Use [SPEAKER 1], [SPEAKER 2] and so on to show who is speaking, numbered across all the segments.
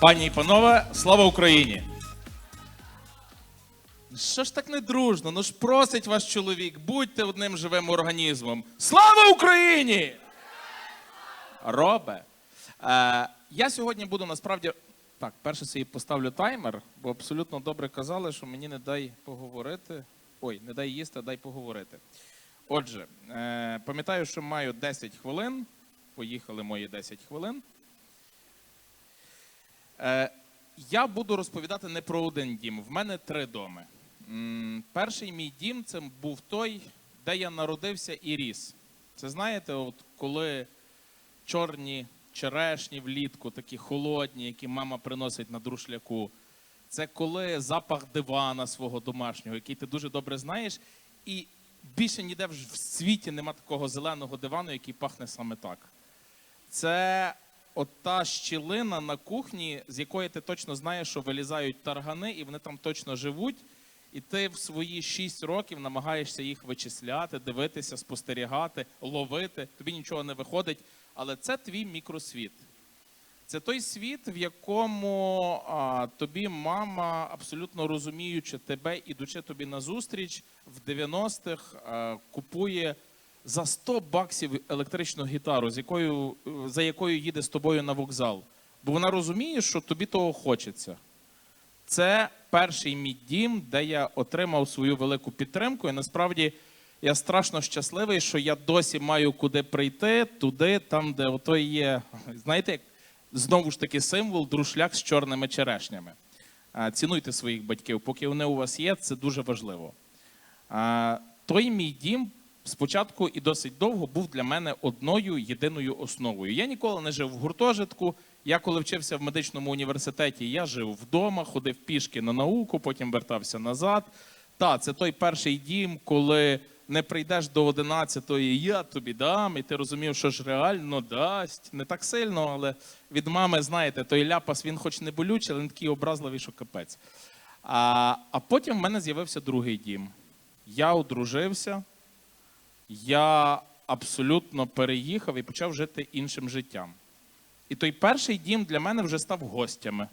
[SPEAKER 1] Пані і панове, слава Україні! Що ж так не дружно? Ну ж просить ваш чоловік, будьте одним живим організмом. Слава Україні! Робе. Е, я сьогодні буду насправді. Так, перше собі поставлю таймер, бо абсолютно добре казали, що мені не дай поговорити. Ой, не дай їсти, а дай поговорити. Отже, е, пам'ятаю, що маю 10 хвилин. Поїхали мої 10 хвилин. Е, я буду розповідати не про один дім. В мене три доми. Перший мій дім це був той, де я народився і ріс. Це знаєте, от коли чорні черешні влітку, такі холодні, які мама приносить на друшляку. Це коли запах дивана свого домашнього, який ти дуже добре знаєш, і більше ніде в в світі нема такого зеленого дивану, який пахне саме так. Це от та щілина на кухні, з якої ти точно знаєш, що вилізають таргани, і вони там точно живуть. І ти в свої 6 років намагаєшся їх вичисляти, дивитися, спостерігати, ловити. Тобі нічого не виходить, але це твій мікросвіт. Це той світ, в якому а, тобі мама, абсолютно розуміючи тебе, ідучи тобі назустріч, в 90-х а, купує за 100 баксів електричну гітару, з якою, е, за якою їде з тобою на вокзал. Бо вона розуміє, що тобі того хочеться. Це перший мій дім, де я отримав свою велику підтримку. І насправді я страшно щасливий, що я досі маю куди прийти, туди, там, де ото є, знаєте, знову ж таки символ друшляк з чорними черешнями. Цінуйте своїх батьків, поки вони у вас є, це дуже важливо. Той мій дім спочатку і досить довго був для мене одною єдиною основою. Я ніколи не жив в гуртожитку. Я коли вчився в медичному університеті, я жив вдома, ходив пішки на науку, потім вертався назад. Та, це той перший дім, коли не прийдеш до 11-ї, я тобі дам, і ти розумів, що ж реально дасть. Не так сильно, але від мами, знаєте, той ляпас, він хоч не болючий, але він такий образливий, що капець. А, а потім в мене з'явився другий дім. Я одружився, я абсолютно переїхав і почав жити іншим життям. І той перший дім для мене вже став гостями.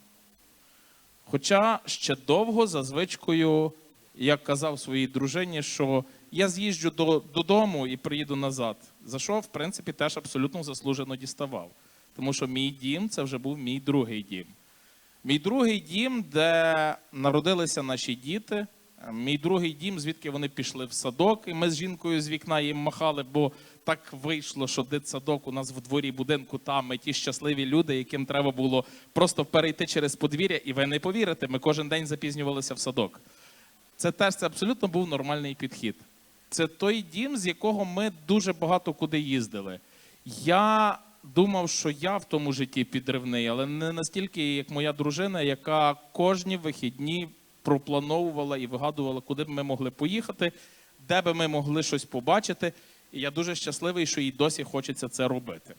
[SPEAKER 1] Хоча ще довго за звичкою, як казав своїй дружині, що я з'їжджу до, додому і приїду назад. За що, в принципі, теж абсолютно заслужено діставав. Тому що мій дім це вже був мій другий дім. Мій другий дім, де народилися наші діти. Мій другий дім, звідки вони пішли в садок, і ми з жінкою з вікна їм махали, бо так вийшло, що дитсадок у нас в дворі будинку там, і ті щасливі люди, яким треба було просто перейти через подвір'я, і ви не повірите, ми кожен день запізнювалися в садок. Це теж це абсолютно був нормальний підхід. Це той дім, з якого ми дуже багато куди їздили. Я думав, що я в тому житті підривний, але не настільки, як моя дружина, яка кожні вихідні проплановувала і вигадувала, куди б ми могли поїхати, де би ми могли щось побачити. І я дуже щасливий, що їй досі хочеться це робити.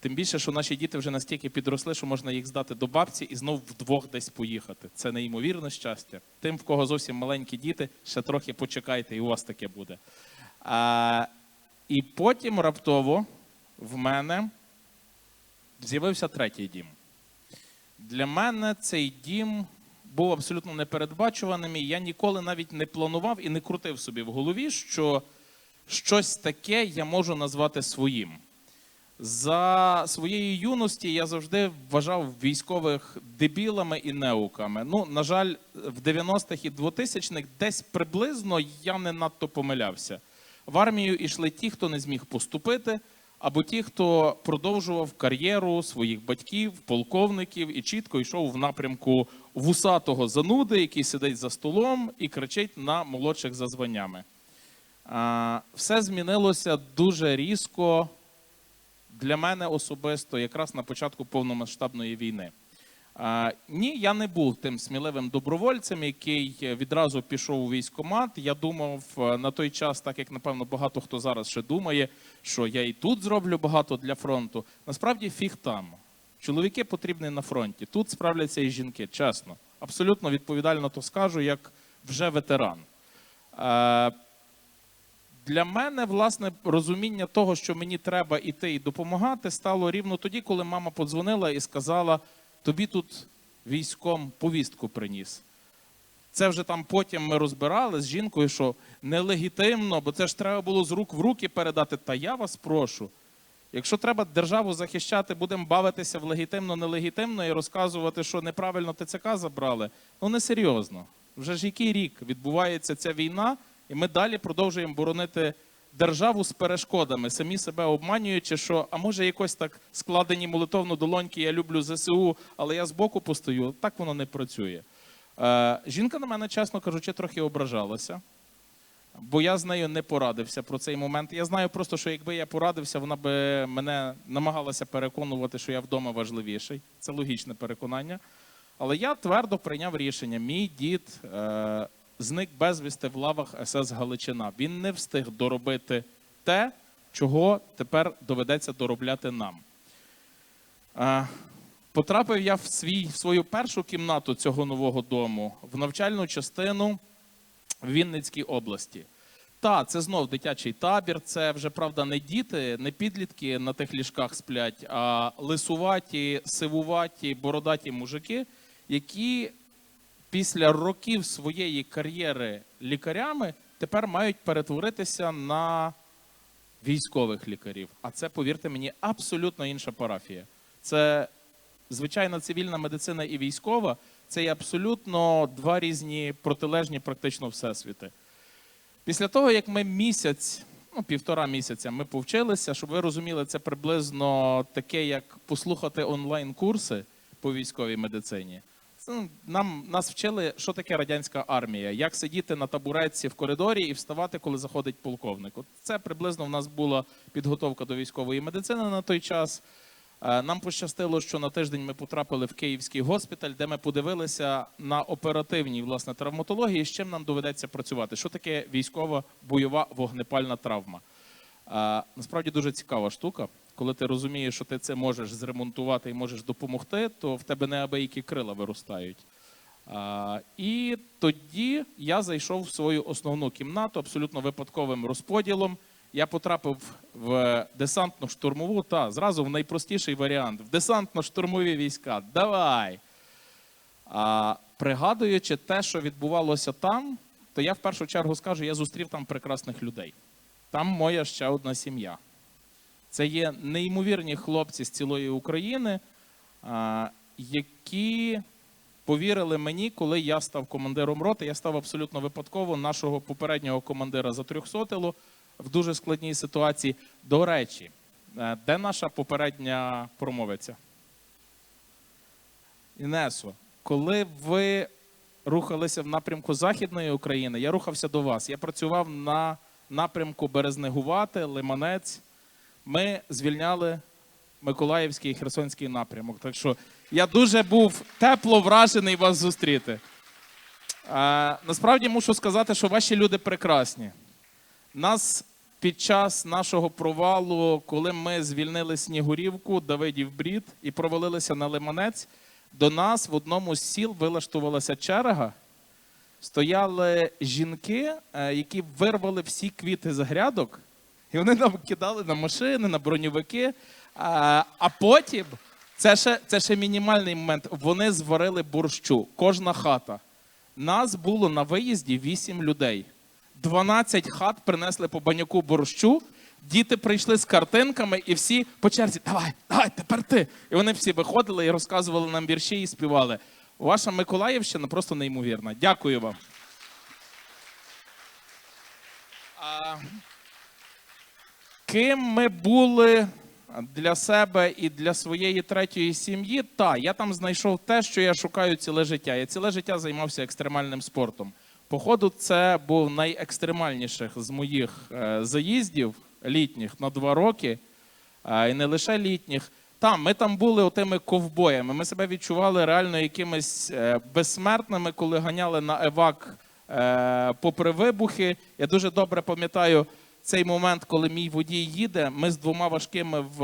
[SPEAKER 1] Тим більше, що наші діти вже настільки підросли, що можна їх здати до бабці і знов вдвох десь поїхати. Це неймовірне щастя. Тим, в кого зовсім маленькі діти, ще трохи почекайте, і у вас таке буде. А, і потім раптово в мене з'явився третій дім. Для мене цей дім був абсолютно непередбачуваним, і я ніколи навіть не планував і не крутив собі в голові, що щось таке я можу назвати своїм. За своєї юності я завжди вважав військових дебілами і неуками. Ну, на жаль, в 90-х і 2000-х десь приблизно я не надто помилявся. В армію йшли ті, хто не зміг поступити, або ті, хто продовжував кар'єру своїх батьків, полковників і чітко йшов в напрямку вусатого зануди, який сидить за столом і кричить на молодших за званнями. Все змінилося дуже різко для мене особисто, якраз на початку повномасштабної війни. Ні, я не був тим сміливим добровольцем, який відразу пішов у військкомат. Я думав е, на той час, так як напевно багато хто зараз ще думає, що я і тут зроблю багато для фронту. Насправді фіг там. Чоловіки потрібні на фронті. Тут справляться і жінки, чесно. Абсолютно відповідально то скажу, як вже ветеран. Е, для мене, власне, розуміння того, що мені треба іти і допомагати, стало рівно тоді, коли мама подзвонила і сказала: тобі тут військом повістку приніс. Це вже там потім ми розбирали з жінкою, що нелегітимно, бо це ж треба було з рук в руки передати. Та я вас прошу. Якщо треба державу захищати, будемо бавитися в легітимно-нелегітимно і розказувати, що неправильно ТЦК забрали. Ну несерйозно. Вже ж який рік відбувається ця війна, і ми далі продовжуємо боронити державу з перешкодами, самі себе обманюючи, що а може якось так складені молитовно долоньки, я люблю ЗСУ, але я збоку постою. Так воно не працює. Е, жінка на мене, чесно кажучи, трохи ображалася. Бо я з нею не порадився про цей момент. Я знаю просто, що якби я порадився, вона би мене намагалася переконувати, що я вдома важливіший. Це логічне переконання. Але я твердо прийняв рішення. Мій дід е, зник безвісти в лавах СС Галичина. Він не встиг доробити те, чого тепер доведеться доробляти нам. Е, потрапив я в, свій, в свою першу кімнату цього нового дому, в навчальну частину в Вінницькій області. Та, це знов дитячий табір. Це вже правда не діти, не підлітки на тих ліжках сплять, а лисуваті, сивуваті, бородаті мужики, які після років своєї кар'єри лікарями тепер мають перетворитися на військових лікарів. А це, повірте мені, абсолютно інша парафія. Це звичайна цивільна медицина і військова це є абсолютно два різні протилежні практично всесвіти. Після того, як ми місяць, ну півтора місяця, ми повчилися, щоб ви розуміли, це приблизно таке, як послухати онлайн-курси по військовій медицині. Ну, Нам нас вчили, що таке радянська армія, як сидіти на табуретці в коридорі і вставати, коли заходить полковник. От це приблизно в нас була підготовка до військової медицини на той час. Е, Нам пощастило, що на тиждень ми потрапили в Київський госпіталь, де ми подивилися на оперативній власне травматології, з чим нам доведеться працювати. Що таке військова бойова вогнепальна травма? Е, Насправді дуже цікава штука. Коли ти розумієш, що ти це можеш зремонтувати і можеш допомогти, то в тебе неабиякі крила виростають. А, і тоді я зайшов в свою основну кімнату абсолютно випадковим розподілом. Я потрапив в десантно-штурмову та зразу в найпростіший варіант в десантно-штурмові війська. Давай! А, пригадуючи те, що відбувалося там, то я в першу чергу скажу, я зустрів там прекрасних людей. Там моя ще одна сім'я. Це є неймовірні хлопці з цілої України, які повірили мені, коли я став командиром роти. Я став абсолютно випадково нашого попереднього командира за затрьохсотило в дуже складній ситуації. До речі, е, де наша попередня промовиця? Інесо, коли ви рухалися в напрямку Західної України, я рухався до вас. Я працював на напрямку Березнегувати, Лиманець. Ми звільняли Миколаївський і Херсонський напрямок. Так що я дуже був тепло вражений вас зустріти. А, насправді мушу сказати, що ваші люди прекрасні. Нас під час нашого провалу, коли ми звільнили Снігурівку, Давидів Брід і провалилися на Лиманець, до нас в одному з сіл вилаштувалася черга. Стояли жінки, е, які вирвали всі квіти з грядок, і вони нам кидали на машини, на броньовики. А, а потім, це ще, це ще мінімальний момент, вони зварили борщу, кожна хата. Нас було на виїзді 8 людей. 12 хат принесли по баняку борщу. Діти прийшли з картинками, і всі по черзі, давай, давай, тепер ти. І вони всі виходили і розказували нам вірші і співали. Ваша Миколаївщина просто неймовірна. Дякую вам. А, ким ми були для себе і для своєї третьої сім'ї? Та, я там знайшов те, що я шукаю ціле життя. Я ціле життя займався екстремальним спортом. Походу, це був найекстремальніших з моїх е, заїздів літніх на два роки, е, і не лише літніх. Там ми там були отими ковбоями. Ми себе відчували реально якимись е, безсмертними, коли ганяли на евак попри вибухи. Я дуже добре пам'ятаю цей момент, коли мій водій їде. Ми з двома важкими в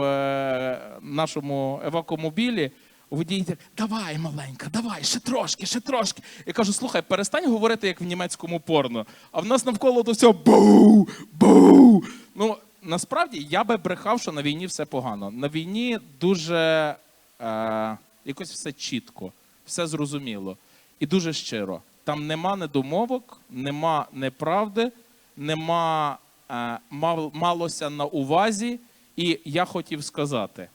[SPEAKER 1] нашому евакомобілі. Водій давай, маленька, давай, ще трошки, ще трошки. Я кажу, слухай, перестань говорити, як в німецькому порно. А в нас навколо до всього бу, бу. Ну, насправді я би брехав, що на війні все погано. На війні дуже е, якось все чітко, все зрозуміло і дуже щиро. Там нема недомовок, нема неправди, нема е, мал, малося на увазі. І я хотів сказати,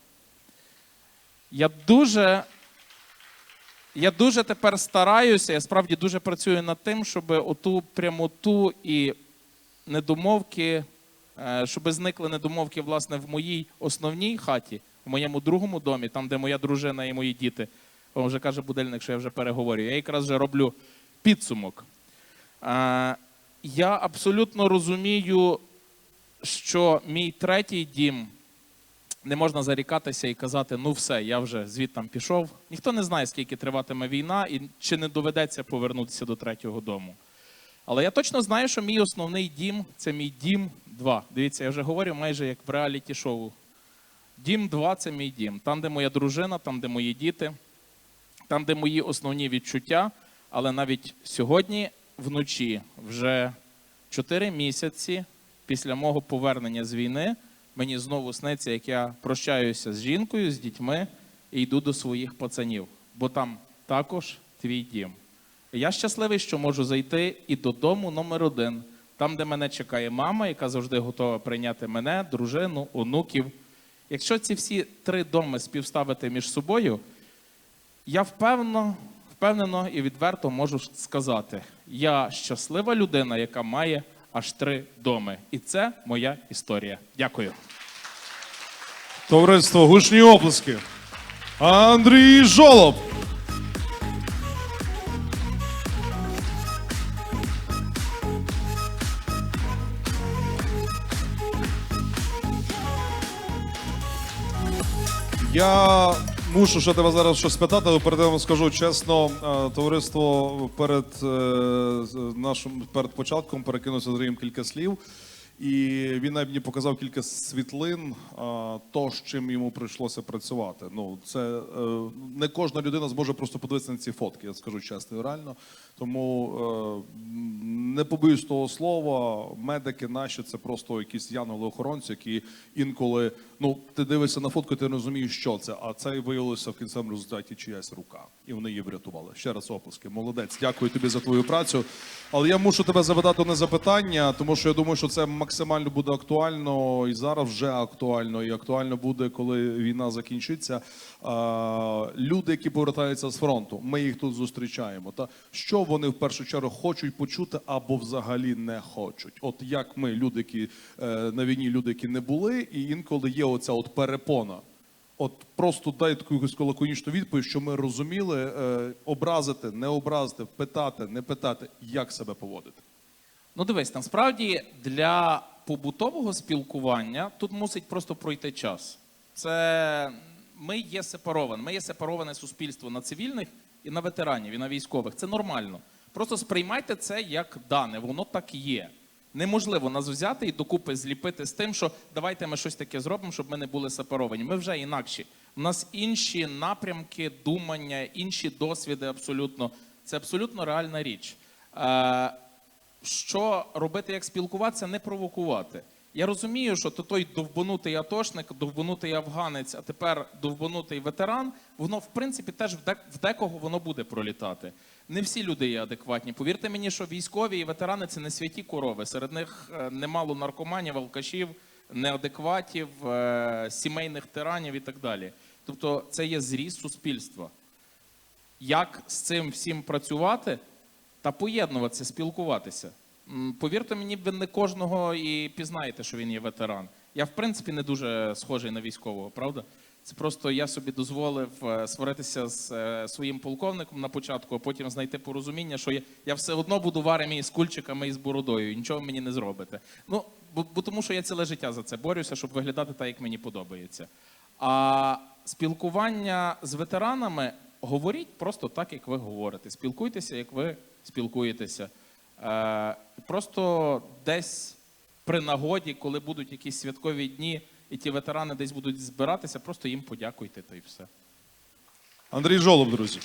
[SPEAKER 1] я дуже, я дуже тепер стараюся, я справді дуже працюю над тим, щоб оту прямоту і недомовки, е, щоб зникли недомовки власне в моїй основній хаті, в моєму другому домі, там, де моя дружина і мої діти. О, вже каже будильник, що я вже переговорюю. Я якраз вже роблю підсумок. Е, Я абсолютно розумію, що мій третій дім не можна зарікатися і казати, ну все, я вже звідтам пішов. Ніхто не знає, скільки триватиме війна і чи не доведеться повернутися до третього дому. Але я точно знаю, що мій основний дім це мій дім 2. Дивіться, я вже говорю майже як в реаліті шоу. Дім 2 це мій дім. Там, де моя дружина, там, де мої діти, там, де мої основні відчуття. Але навіть сьогодні вночі, вже 4 місяці після мого повернення з війни, мені знову сниться, як я прощаюся з жінкою, з дітьми і йду до своїх пацанів, бо там також твій дім. Я щасливий, що можу зайти і додому номер один, там, де мене чекає мама, яка завжди готова прийняти мене, дружину, онуків. Якщо ці всі три доми співставити між собою, я впевнено, впевнено і відверто можу сказати: я щаслива людина, яка має аж три доми. І це моя історія. Дякую.
[SPEAKER 2] Товариство гучні оплески. Андрій Жолоб. Я мушу ще тебе зараз щось спитати, але перед тим скажу чесно, е, товариство перед е, нашим перед початком перекинувся з Андрієм кілька слів. І він навіть мені показав кілька світлин, а, то, з чим йому прийшлося працювати. Ну, це е, не кожна людина зможе просто подивитися на ці фотки, я скажу чесно реально. Тому е, не побоюсь того слова, медики наші це просто якісь янголи-охоронці, які інколи ну ти дивишся на фотку, ти розумієш, що це. А це виявилося в кінцевому результаті чиясь рука, і вони її врятували. Ще раз оплески. Молодець, дякую тобі за твою працю. Але я мушу тебе запитати одне запитання, тому що я думаю, що це максимально буде актуально і зараз вже актуально, і актуально буде, коли війна закінчиться. Люди, які повертаються з фронту, ми їх тут зустрічаємо. Та що вони в першу чергу хочуть почути або взагалі не хочуть? От як ми, люди, які е, на війні, люди, які не були, і інколи є оця от перепона. От просто дай таку якусь лаконічну відповідь, що ми розуміли, е, образити, не образити, питати, не питати, як себе поводити.
[SPEAKER 1] Ну, дивись, насправді для побутового спілкування тут мусить просто пройти час. Це ми є сепаровані. Ми є сепароване суспільство на цивільних і на ветеранів, і на військових. Це нормально. Просто сприймайте це як дане, воно так є. Неможливо нас взяти і докупи зліпити з тим, що давайте ми щось таке зробимо, щоб ми не були сепаровані. Ми вже інакші. У нас інші напрямки, думання, інші досвіди абсолютно. Це абсолютно реальна річ. Е, що робити, як спілкуватися, не провокувати. Я розумію, що то той довбанутий атошник, довбанутий афганець, а тепер довбанутий ветеран, воно в принципі теж в декого воно буде пролітати. Не всі люди є адекватні. Повірте мені, що військові і ветерани це не святі корови. Серед них е, немало наркоманів, алкашів, неадекватів, е, сімейних тиранів і так далі. Тобто, це є зріст суспільства. Як з цим всім працювати та поєднуватися, спілкуватися. Повірте мені, ви не кожного і пізнаєте, що він є ветеран. Я, в принципі, не дуже схожий на військового, правда? Це просто я собі дозволив е, сваритися з е, своїм полковником на початку, а потім знайти порозуміння, що я, я все одно буду в армії з кульчиками і з бородою, нічого мені не зробите. Ну, бо, бо тому що я ціле життя за це борюся, щоб виглядати так, як мені подобається. А спілкування з ветеранами говоріть просто так, як ви говорите. Спілкуйтеся, як ви спілкуєтеся. Е, просто десь при нагоді, коли будуть якісь святкові дні, і ті ветерани десь будуть збиратися, просто їм подякуйте та й все.
[SPEAKER 2] Андрій Жолоб, друзі.